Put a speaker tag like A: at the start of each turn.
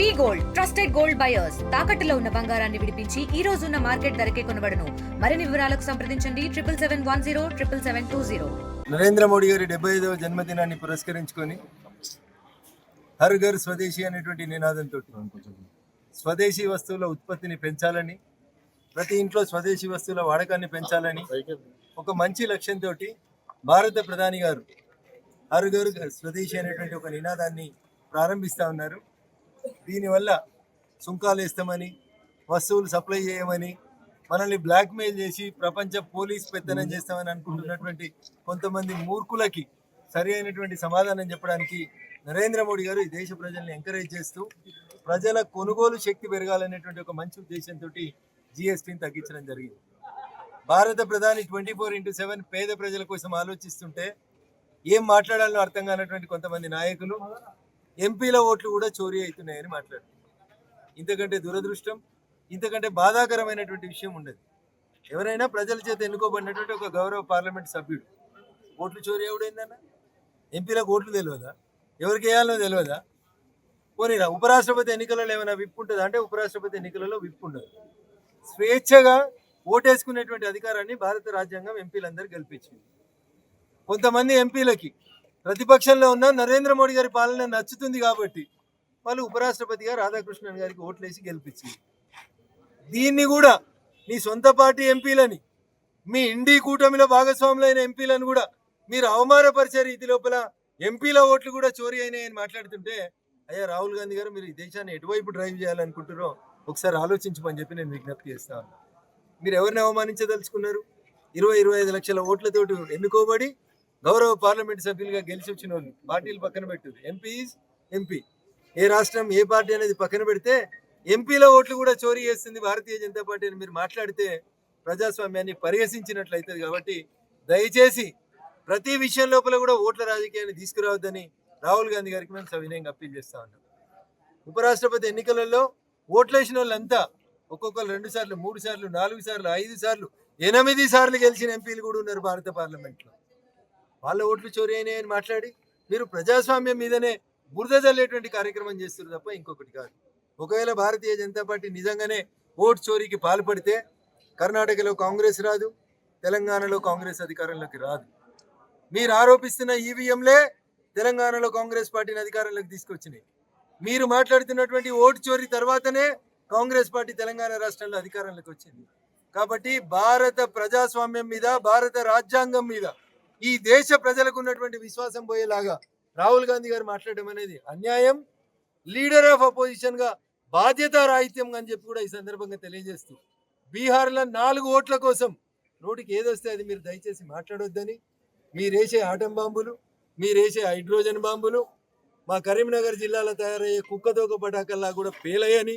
A: V gold trusted gold buyers. తాకట్టులో ఉన్న బంగారాన్ని విడిపించి ఈ రోజు ఉన్న మార్కెట్ ధరకే కొనబడను. మరిన్ని వివరాలకు సంప్రదించండి. Triple seven one zero triple seven two zero.
B: Narendra Modi గారి డెబ్బై ఐదవ జన్మదినాన్ని పురస్కరించుకొని హర్ ఘర్ స్వదేశీ అనేటువంటి నినాదంతో స్వదేశీ వస్తువుల ఉత్పత్తిని పెంచాలని ప్రతి ఇంట్లో స్వదేశీ వస్తువుల వాడకాన్ని పెంచాలని ఒక మంచి లక్ష్యంతో భారత ప్రధాని గారు హర్ ఘర్ స్వదేశీ అనేటువంటి ఒక నినాదాన్ని ప్రారంభిస్తా ఉన్నారు. దీనివల్ల సుంకాలు వేస్తామని వస్తువులు సప్లై చేయమని మనల్ని బ్లాక్మెయిల్ చేసి ప్రపంచ పోలీస్ పెత్తనం చేస్తామని అనుకుంటున్నటువంటి కొంతమంది మూర్ఖులకి సరి అయినటువంటి సమాధానం చెప్పడానికి నరేంద్ర మోడీ గారు ఈ దేశ ప్రజల్ని ఎంకరేజ్ చేస్తూ ప్రజల కొనుగోలు శక్తి పెరగాలనేటువంటి ఒక మంచి ఉద్దేశంతో జిఎస్టీని తగ్గించడం జరిగింది. భారత ప్రధాని ట్వంటీ ఫోర్ ఇంటూ సెవెన్ పేద ప్రజల కోసం ఆలోచిస్తుంటే ఏం మాట్లాడాలో అర్థం కానటువంటి కొంతమంది నాయకులు ఎంపీల ఓట్లు కూడా చోరీ అవుతున్నాయని మాట్లాడుతుంది ఇంతకంటే దురదృష్టం ఇంతకంటే బాధాకరమైనటువంటి విషయం ఉండదు. ఎవరైనా ప్రజల చేత ఎన్నుకోబడినటువంటి ఒక గౌరవ పార్లమెంట్ సభ్యుడు ఓట్లు చోరీ ఎవడైందన్న ఎంపీలకు ఓట్లు తెలియదా ఎవరికి వేయాలో తెలియదా పోనీరా ఉపరాష్ట్రపతి ఎన్నికలలో ఏమైనా విప్ ఉంటుందా? అంటే ఉపరాష్ట్రపతి ఎన్నికలలో విప్ ఉండదు. స్వేచ్ఛగా ఓటేసుకునేటువంటి అధికారాన్ని భారత రాజ్యాంగం ఎంపీలందరూ గెలిపించింది. కొంతమంది ఎంపీలకి ప్రతిపక్షంలో ఉన్న నరేంద్ర మోడీ గారి పాలన నచ్చుతుంది కాబట్టి వాళ్ళు ఉపరాష్ట్రపతిగా రాధాకృష్ణన్ గారికి ఓట్లేసి గెలిపించింది. దీన్ని కూడా మీ సొంత పార్టీ ఎంపీలని మీ ఇండి కూటమిలో భాగస్వాములైన ఎంపీలను కూడా మీరు అవమానపరిచే రీతి లోపల ఎంపీల ఓట్లు కూడా చోరీ అయినాయని మాట్లాడుతుంటే అయ్యా రాహుల్ గాంధీ గారు మీరు ఈ దేశాన్ని ఎటువైపు డ్రైవ్ చేయాలనుకుంటారో ఒకసారి ఆలోచించమని చెప్పి నేను విజ్ఞప్తి చేస్తాను మీరు ఎవరిని అవమానించదలుచుకున్నారు? ఇరవై ఇరవై ఐదు లక్షల ఓట్లతోటి ఎన్నుకోబడి గౌరవ పార్లమెంట్ సభ్యులుగా గెలిచి వచ్చిన వాళ్ళు. పార్టీలు పక్కన పెట్టారు ఎంపీ ఎంపీ ఏ రాష్ట్రం ఏ పార్టీ అనేది పక్కన పెడితే ఎంపీల ఓట్లు కూడా చోరీ చేస్తుంది భారతీయ జనతా పార్టీ అని మీరు మాట్లాడితే ప్రజాస్వామ్యాన్ని పరిహసించినట్లయితుంది కాబట్టి దయచేసి ప్రతి విషయం లోపల కూడా ఓట్ల రాజకీయాన్ని తీసుకురావద్దని రాహుల్ గాంధీ గారికి మేము సవినయంగా అప్పీల్ చేస్తా ఉన్నాం. ఉపరాష్ట్రపతి ఎన్నికలలో ఓట్లేసిన వాళ్ళంతా ఒక్కొక్కరు రెండు సార్లు మూడు సార్లు నాలుగు సార్లు ఐదు సార్లు ఎనిమిది సార్లు గెలిచిన ఎంపీలు కూడా ఉన్నారు భారత పార్లమెంట్లో. వాళ్ళ ఓట్లు చోరీ అయినాయని మాట్లాడి మీరు ప్రజాస్వామ్యం మీదనే బురద చల్లేటువంటి కార్యక్రమం చేస్తారు తప్ప ఇంకొకటి కాదు. ఒకవేళ భారతీయ జనతా పార్టీ నిజంగానే ఓటు చోరీకి పాల్పడితే కర్ణాటకలో కాంగ్రెస్ రాదు తెలంగాణలో కాంగ్రెస్ అధికారంలోకి రాదు. మీరు ఆరోపిస్తున్న ఈవీఎంలే తెలంగాణలో కాంగ్రెస్ పార్టీని అధికారంలోకి తీసుకొచ్చినాయి. మీరు మాట్లాడుతున్నటువంటి ఓటు చోరీ తర్వాతనే కాంగ్రెస్ పార్టీ తెలంగాణ రాష్ట్రంలో అధికారంలోకి వచ్చింది. కాబట్టి భారత ప్రజాస్వామ్యం మీద భారత రాజ్యాంగం మీద ఈ దేశ ప్రజలకు ఉన్నటువంటి విశ్వాసం పోయేలాగా రాహుల్ గాంధీ గారు మాట్లాడడం అనేది అన్యాయం లీడర్ ఆఫ్ అపోజిషన్గా బాధ్యత రాహిత్యం అని చెప్పి కూడా ఈ సందర్భంగా తెలియజేస్తూ బీహార్లో నాలుగు ఓట్ల కోసం నోటికి ఏదొస్తే అది మీరు దయచేసి మాట్లాడొద్దని మీరేసే ఆటం బాంబులు మీరేసే హైడ్రోజన్ బాంబులు మా కరీంనగర్ జిల్లాలో తయారయ్యే కుక్కతోక పటాకల్లా కూడా పేలయ్యని